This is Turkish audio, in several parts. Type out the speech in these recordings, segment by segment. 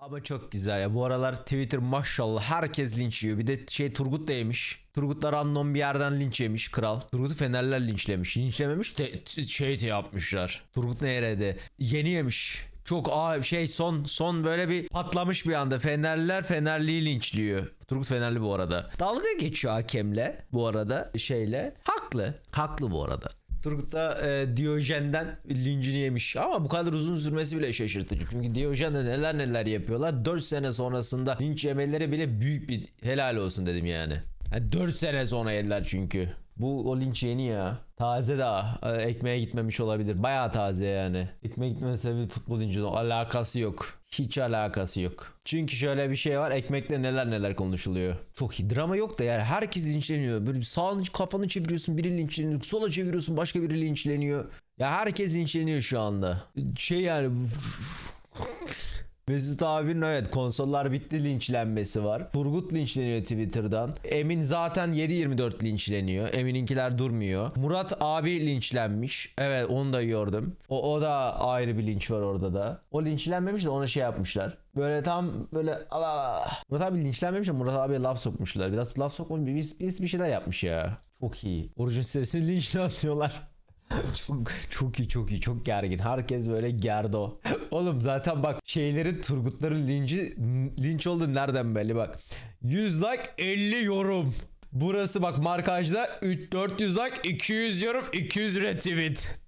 Ama çok güzel ya. Bu aralar Twitter maşallah herkes linç yiyor. Bir de şey Turgut da yemiş. Turgutlar random bir yerden linç yemiş kral. Turgut'u Fenerler linçlemiş. Linçlememiş te- şey de yapmışlar. Turgut nerede? Yeni yemiş. Çok aa, şey son son böyle bir patlamış bir anda. Fenerliler Fenerli'yi linçliyor. Turgut Fenerli bu arada. Dalga geçiyor hakemle bu arada şeyle. Haklı. Haklı bu arada. Turgut da e, Diyojen'den lincini yemiş. Ama bu kadar uzun sürmesi bile şaşırtıcı. Çünkü Diyojen'de neler neler yapıyorlar. 4 sene sonrasında linç yemeleri bile büyük bir helal olsun dedim yani. yani 4 sene sonra yediler çünkü. Bu o linç yeni ya. Taze daha. E, ekmeğe gitmemiş olabilir. Bayağı taze yani. Ekmeğe gitmese bir futbol linci alakası yok. Hiç alakası yok. Çünkü şöyle bir şey var. Ekmekte neler neler konuşuluyor. Çok iyi. Drama yok da yani herkes linçleniyor. Böyle sağa kafanı çeviriyorsun biri linçleniyor. Sola çeviriyorsun başka biri linçleniyor. Ya herkes linçleniyor şu anda. Şey yani Mesut abinin evet konsollar bitti linçlenmesi var. Turgut linçleniyor Twitter'dan. Emin zaten 7-24 linçleniyor. Emin'inkiler durmuyor. Murat abi linçlenmiş. Evet onu da gördüm. O, o da ayrı bir linç var orada da. O linçlenmemiş de ona şey yapmışlar. Böyle tam böyle ala. Murat abi linçlenmemiş de Murat abiye laf sokmuşlar. Biraz laf sokmuş birisi, birisi bir şeyler yapmış ya. Çok iyi. Orijin serisini linçliyorlar. çok çok iyi çok iyi çok gergin. Herkes böyle gerdo. Oğlum zaten bak şeylerin Turgutların linci linç oldu nereden belli bak. 100 like 50 yorum. Burası bak markajda 3 400 like 200 yorum 200 retweet.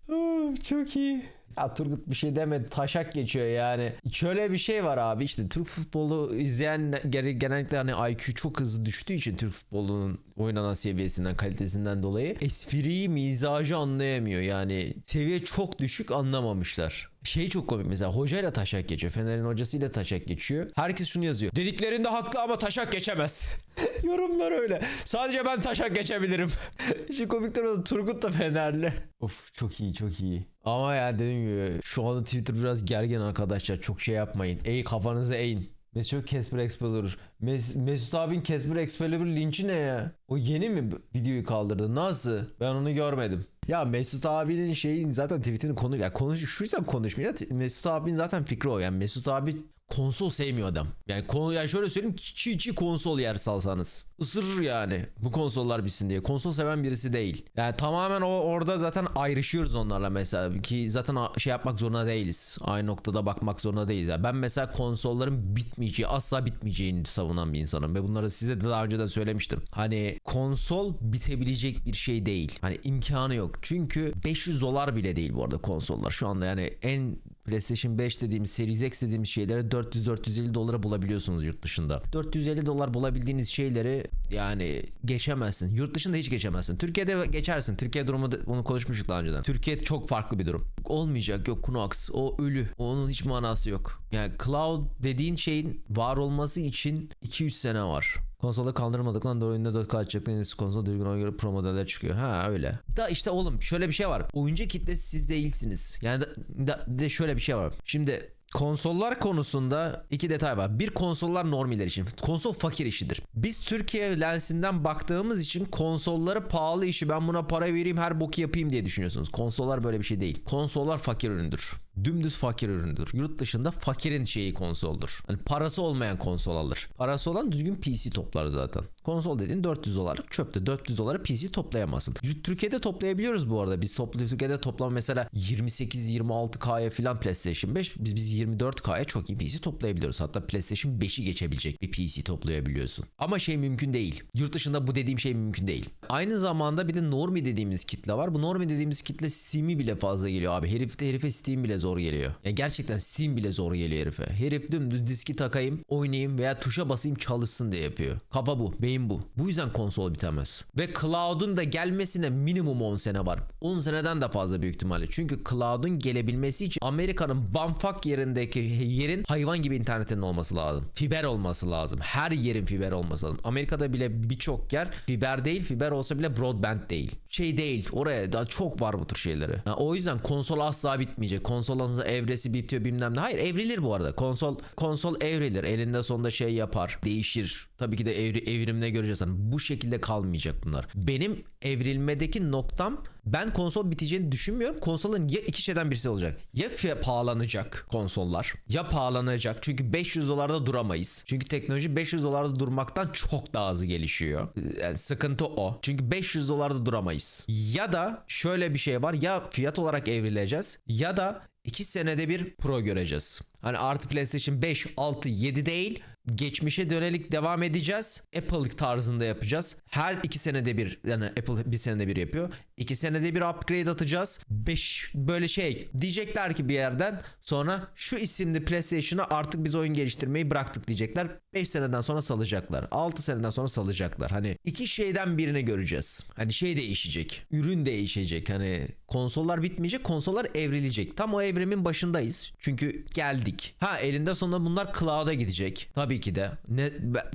Çok iyi. Ya Turgut bir şey demedi. Taşak geçiyor yani. Şöyle bir şey var abi işte Türk futbolu izleyen gene- genellikle hani IQ çok hızlı düştüğü için Türk futbolunun oynanan seviyesinden, kalitesinden dolayı espriyi, mizacı anlayamıyor. Yani seviye çok düşük anlamamışlar. Şey çok komik mesela hocayla taşak geçiyor. Fener'in hocasıyla taşak geçiyor. Herkes şunu yazıyor. Dediklerinde haklı ama taşak geçemez. Yorumlar öyle. Sadece ben taşak geçebilirim. Şu komikler oldu. Turgut da Fenerli. Of çok iyi çok iyi. Ama ya dediğim gibi şu anda Twitter biraz gergin arkadaşlar. Çok şey yapmayın. Ey kafanızı eğin. Mesut Casper Excalibur. Mes Mesut abin Casper Excalibur linçi ne ya? O yeni mi videoyu kaldırdı? Nasıl? Ben onu görmedim. Ya Mesut abinin şeyin zaten tweetini konu ya konuş şu yüzden konuşmuyor. Mesut abinin zaten fikri o. Yani Mesut abi konsol sevmiyor adam. Yani konu yani şöyle söyleyeyim çiğ çiğ konsol yer salsanız. Isırır yani bu konsollar bitsin diye. Konsol seven birisi değil. Yani tamamen o orada zaten ayrışıyoruz onlarla mesela ki zaten şey yapmak zorunda değiliz. Aynı noktada bakmak zorunda değiliz. Yani ben mesela konsolların bitmeyeceği, asla bitmeyeceğini savunan bir insanım ve bunları size de daha önceden söylemiştim. Hani konsol bitebilecek bir şey değil. Hani imkanı yok. Çünkü 500 dolar bile değil bu arada konsollar. Şu anda yani en PlayStation 5 dediğimiz Series X dediğimiz şeyleri 400-450 dolara bulabiliyorsunuz yurt dışında. 450 dolar bulabildiğiniz şeyleri yani geçemezsin. Yurt dışında hiç geçemezsin. Türkiye'de geçersin. Türkiye durumu da, onu konuşmuştuk daha önceden. Türkiye çok farklı bir durum. Olmayacak yok Kunox. O ölü. Onun hiç manası yok. Yani cloud dediğin şeyin var olması için 2-3 sene var. Konsolda kaldırmadıktan doğru oyunda 4K açacak. En iyisi konsol düzgün ona göre pro modeller çıkıyor. Ha öyle. Da işte oğlum şöyle bir şey var. Oyuncu kitlesi siz değilsiniz. Yani da, da- de şöyle bir şey var. Şimdi Konsollar konusunda iki detay var. Bir konsollar normiler için. Konsol fakir işidir. Biz Türkiye lensinden baktığımız için konsolları pahalı işi ben buna para vereyim her boku yapayım diye düşünüyorsunuz. Konsollar böyle bir şey değil. Konsollar fakir üründür. Dümdüz fakir üründür. Yurt dışında fakirin şeyi konsoldur. Hani parası olmayan konsol alır. Parası olan düzgün PC toplar zaten. Konsol dediğin 400 dolarlık çöpte. 400 dolara PC toplayamazsın. Türkiye'de toplayabiliyoruz bu arada. Biz toplu Türkiye'de toplam mesela 28-26K'ya falan PlayStation 5. Biz, biz 24K'ya çok iyi PC toplayabiliyoruz. Hatta PlayStation 5'i geçebilecek bir PC toplayabiliyorsun. Ama şey mümkün değil. Yurt dışında bu dediğim şey mümkün değil. Aynı zamanda bir de Normi dediğimiz kitle var. Bu Normi dediğimiz kitle Steam'i bile fazla geliyor abi. Herif de herife Steam bile zor geliyor. Ya gerçekten Steam bile zor geliyor herife. Herif dümdüz diski takayım, oynayayım veya tuşa basayım çalışsın diye yapıyor. Kafa bu, beyin bu. Bu yüzden konsol bitemez. Ve Cloud'un da gelmesine minimum 10 sene var. 10 seneden de fazla büyük ihtimalle. Çünkü Cloud'un gelebilmesi için Amerika'nın bamfak yerindeki yerin hayvan gibi internetinin olması lazım. Fiber olması lazım. Her yerin fiber olması lazım. Amerika'da bile birçok yer fiber değil, fiber olsa bile broadband değil. Şey değil. Oraya daha çok var bu tür şeyleri. Ha, o yüzden konsol asla bitmeyecek. Konsolun evresi bitiyor bilmem ne. Hayır evrilir bu arada. Konsol konsol evrilir. Elinde sonunda şey yapar. Değişir. Tabii ki de evri, evrimine göreceğiz. Hani bu şekilde kalmayacak bunlar. Benim evrilmedeki noktam Ben konsol biteceğini düşünmüyorum. Konsolun ya iki şeyden birisi olacak. Ya fiya- pahalanacak konsollar ya pahalanacak. Çünkü 500 dolarda duramayız. Çünkü teknoloji 500 dolarda durmaktan çok daha hızlı gelişiyor. Yani sıkıntı o. Çünkü 500 dolarda duramayız. Ya da şöyle bir şey var. Ya fiyat olarak evrileceğiz ya da 2 senede bir pro göreceğiz. Hani artı PlayStation 5, 6, 7 değil geçmişe dönelik devam edeceğiz. Apple tarzında yapacağız. Her iki senede bir yani Apple bir senede bir yapıyor. İki senede bir upgrade atacağız. 5 böyle şey diyecekler ki bir yerden sonra şu isimli PlayStation'a artık biz oyun geliştirmeyi bıraktık diyecekler. 5 seneden sonra salacaklar. 6 seneden sonra salacaklar. Hani iki şeyden birini göreceğiz. Hani şey değişecek. Ürün değişecek. Hani konsollar bitmeyecek. Konsollar evrilecek. Tam o evrimin başındayız. Çünkü geldik. Ha elinde sonunda bunlar cloud'a gidecek. Tabii ki de. Ne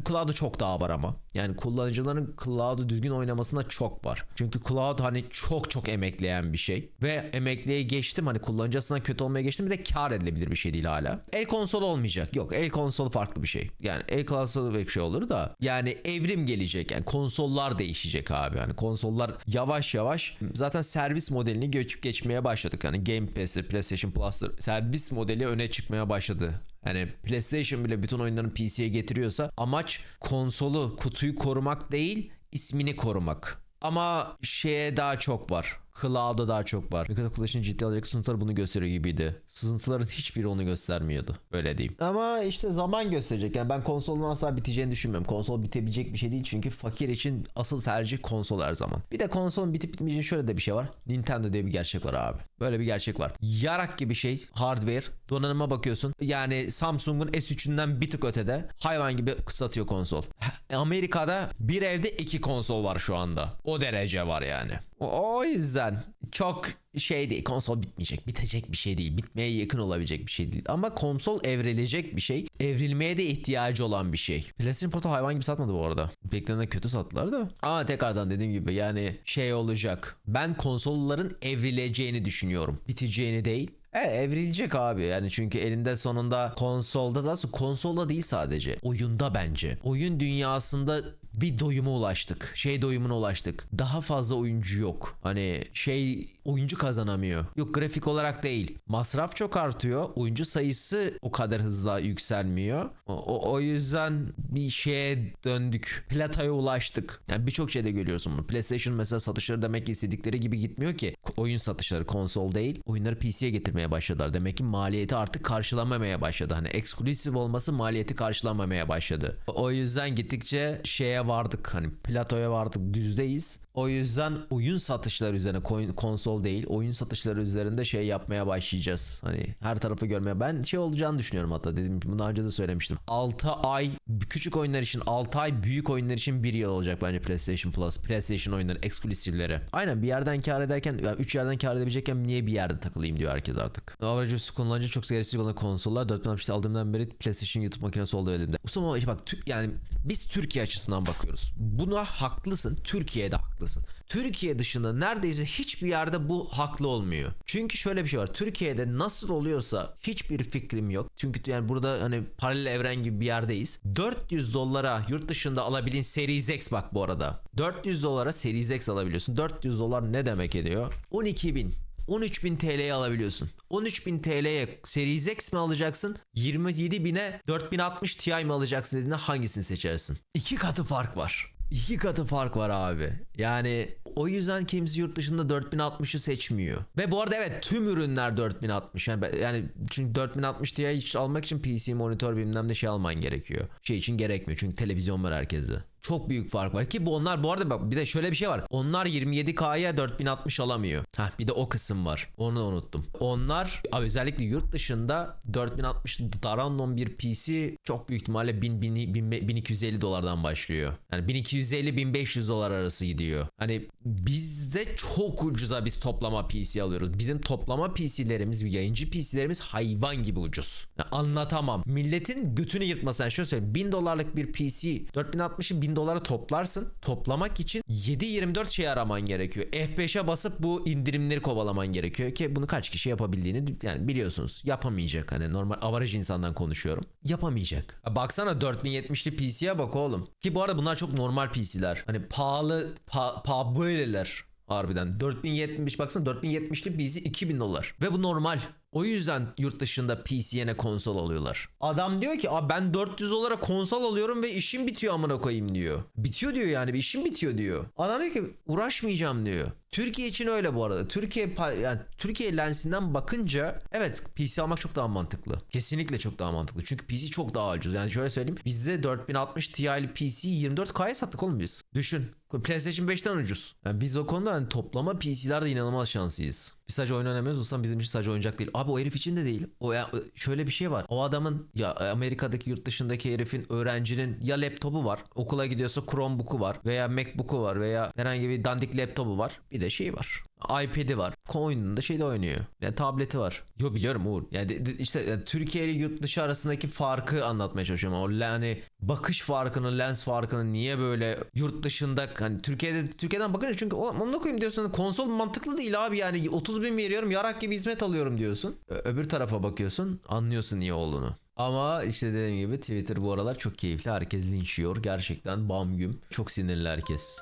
cloud'u çok daha var ama. Yani kullanıcıların cloud'u düzgün oynamasına çok var. Çünkü cloud hani çok çok emekleyen bir şey. Ve emekleye geçtim hani kullanıcı açısından kötü olmaya geçtim bir de kar edilebilir bir şey değil hala. El konsolu olmayacak. Yok el konsolu farklı bir şey. Yani el konsolu bir şey olur da yani evrim gelecek. Yani konsollar değişecek abi. Yani konsollar yavaş yavaş zaten servis modelini göçüp geçmeye başladık. Hani Game Pass'ı, PlayStation Plus'ı servis modeli öne çıkmaya başladı. Yani PlayStation bile bütün oyunlarını PC'ye getiriyorsa amaç konsolu, kutuyu korumak değil, ismini korumak. Ama şeye daha çok var. Cloud'a daha çok var. Microsoft Collection ciddi alacak sızıntıları bunu gösteriyor gibiydi. Sızıntıların hiçbiri onu göstermiyordu. Öyle diyeyim. Ama işte zaman gösterecek. Yani ben konsolun asla biteceğini düşünmüyorum. Konsol bitebilecek bir şey değil. Çünkü fakir için asıl tercih konsol her zaman. Bir de konsolun bitip bitmeyeceği şöyle de bir şey var. Nintendo diye bir gerçek var abi. Böyle bir gerçek var. Yarak gibi şey hardware. Donanıma bakıyorsun. Yani Samsung'un S3'ünden bir tık ötede. Hayvan gibi satıyor konsol. Amerika'da bir evde iki konsol var şu anda. O derece var yani. O, o yüzden çok şey değil. Konsol bitmeyecek. Bitecek bir şey değil. Bitmeye yakın olabilecek bir şey değil. Ama konsol evrilecek bir şey. Evrilmeye de ihtiyacı olan bir şey. PlayStation Portal hayvan gibi satmadı bu arada. Beklenenden kötü sattılar da. Ama tekrardan dediğim gibi yani şey olacak. Ben konsolların evrileceğini düşünüyorum. Biteceğini değil. E evrilecek abi yani çünkü elinde sonunda konsolda da konsolda değil sadece oyunda bence. Oyun dünyasında bir doyuma ulaştık. Şey doyumuna ulaştık. Daha fazla oyuncu yok. Hani şey oyuncu kazanamıyor. Yok grafik olarak değil. Masraf çok artıyor. Oyuncu sayısı o kadar hızla yükselmiyor. O, o, yüzden bir şeye döndük. Plataya ulaştık. Yani birçok şeyde görüyorsun bunu. PlayStation mesela satışları demek ki istedikleri gibi gitmiyor ki. Oyun satışları konsol değil. Oyunları PC'ye getirmeye başladılar. Demek ki maliyeti artık karşılamamaya başladı. Hani eksklusif olması maliyeti karşılamamaya başladı. O yüzden gittikçe şeye vardık. Hani platoya vardık. Düzdeyiz. O yüzden oyun satışları üzerine konsol değil oyun satışları üzerinde şey yapmaya başlayacağız. Hani her tarafı görmeye ben şey olacağını düşünüyorum hatta dedim bunu daha önce de söylemiştim. 6 ay küçük oyunlar için 6 ay büyük oyunlar için 1 yıl olacak bence PlayStation Plus. PlayStation oyunları eksklusifleri. Aynen bir yerden kar ederken 3 yerden kar edebilecekken niye bir yerde takılayım diyor herkes artık. Average kullanıcı çok geliştirecek olan konsollar 4060 aldığımdan beri PlayStation YouTube makinesi oldu elimde. Usama ama işte bak yani biz Türkiye açısından bakıyoruz. Buna haklısın. Türkiye'de haklısın. Türkiye dışında neredeyse hiçbir yerde bu haklı olmuyor. Çünkü şöyle bir şey var. Türkiye'de nasıl oluyorsa hiçbir fikrim yok. Çünkü yani burada hani paralel evren gibi bir yerdeyiz. 400 dolara yurt dışında alabildiğin Series X bak bu arada. 400 dolara Series X alabiliyorsun. 400 dolar ne demek ediyor? 12 bin. 13.000 TL'ye alabiliyorsun. 13.000 TL'ye Series X mi alacaksın? 27.000'e 4060 Ti mi alacaksın dediğinde hangisini seçersin? İki katı fark var. İki katı fark var abi. Yani o yüzden kimse yurt dışında 4060'ı seçmiyor. Ve bu arada evet tüm ürünler 4060. Yani, yani çünkü 4060 Ti hiç almak için PC monitör bilmem ne şey alman gerekiyor. Şey için gerekmiyor çünkü televizyon var herkeste. Çok büyük fark var ki bu onlar bu arada bak bir de şöyle bir şey var. Onlar 27K'ya 4060 alamıyor. Hah bir de o kısım var. Onu unuttum. Onlar abi özellikle yurt dışında 4060 Darannon bir PC çok büyük ihtimalle 1000, 1000, 1000 1250 dolardan başlıyor. Yani 1250-1500 dolar arası gidiyor. Hani bizde çok ucuza biz toplama PC alıyoruz. Bizim toplama PC'lerimiz, yayıncı PC'lerimiz hayvan gibi ucuz. Yani anlatamam. Milletin götünü yırtması. Yani şöyle söyleyeyim. 1000 dolarlık bir PC 4060'ı 1000 dolara toplarsın. Toplamak için 7-24 şey araman gerekiyor. F5'e basıp bu indirimleri kovalaman gerekiyor ki bunu kaç kişi yapabildiğini yani biliyorsunuz. Yapamayacak hani normal avaraj insandan konuşuyorum. Yapamayacak. Ya Baksana 4070'li PC'ye bak oğlum. Ki bu arada bunlar çok normal PC'ler. Hani pahalı pa, pa böyleler. Harbiden 4070 baksana 4070'li PC 2000 dolar. Ve bu normal. O yüzden yurt dışında PC yerine konsol alıyorlar. Adam diyor ki Abi ben 400 dolara konsol alıyorum ve işim bitiyor amına koyayım diyor. Bitiyor diyor yani bir işim bitiyor diyor. Adam diyor ki uğraşmayacağım diyor. Türkiye için öyle bu arada. Türkiye yani Türkiye lensinden bakınca evet PC almak çok daha mantıklı. Kesinlikle çok daha mantıklı. Çünkü PC çok daha ucuz. Yani şöyle söyleyeyim. Bizde 4060 Ti'li PC 24K'ya sattık oğlum biz. Düşün. PlayStation 5'ten ucuz. Yani biz o konuda hani toplama PC'lerde inanılmaz şanslıyız. Biz sadece oyun oynamıyoruz. Ustam bizim için sadece oyuncak değil. Abi o herif için de değil. O ya şöyle bir şey var. O adamın ya Amerika'daki yurt dışındaki herifin öğrencinin ya laptopu var. Okula gidiyorsa Chromebook'u var veya Macbook'u var veya herhangi bir dandik laptopu var. Bir de şey var. iPad'i var. Oyununda şeyde oynuyor. Yani tableti var. Yo biliyorum Uğur. Yani de- de- işte yani Türkiye ile yurt dışı arasındaki farkı anlatmaya çalışıyorum. O yani bakış farkını, lens farkını niye böyle yurt dışında hani Türkiye'de Türkiye'den bakınca çünkü onu koyayım diyorsun konsol mantıklı değil abi yani 30 bin veriyorum yarak gibi hizmet alıyorum diyorsun. Öbür tarafa bakıyorsun anlıyorsun niye olduğunu. Ama işte dediğim gibi Twitter bu aralar çok keyifli. Herkes linç yiyor. Gerçekten bam güm. Çok sinirli herkes.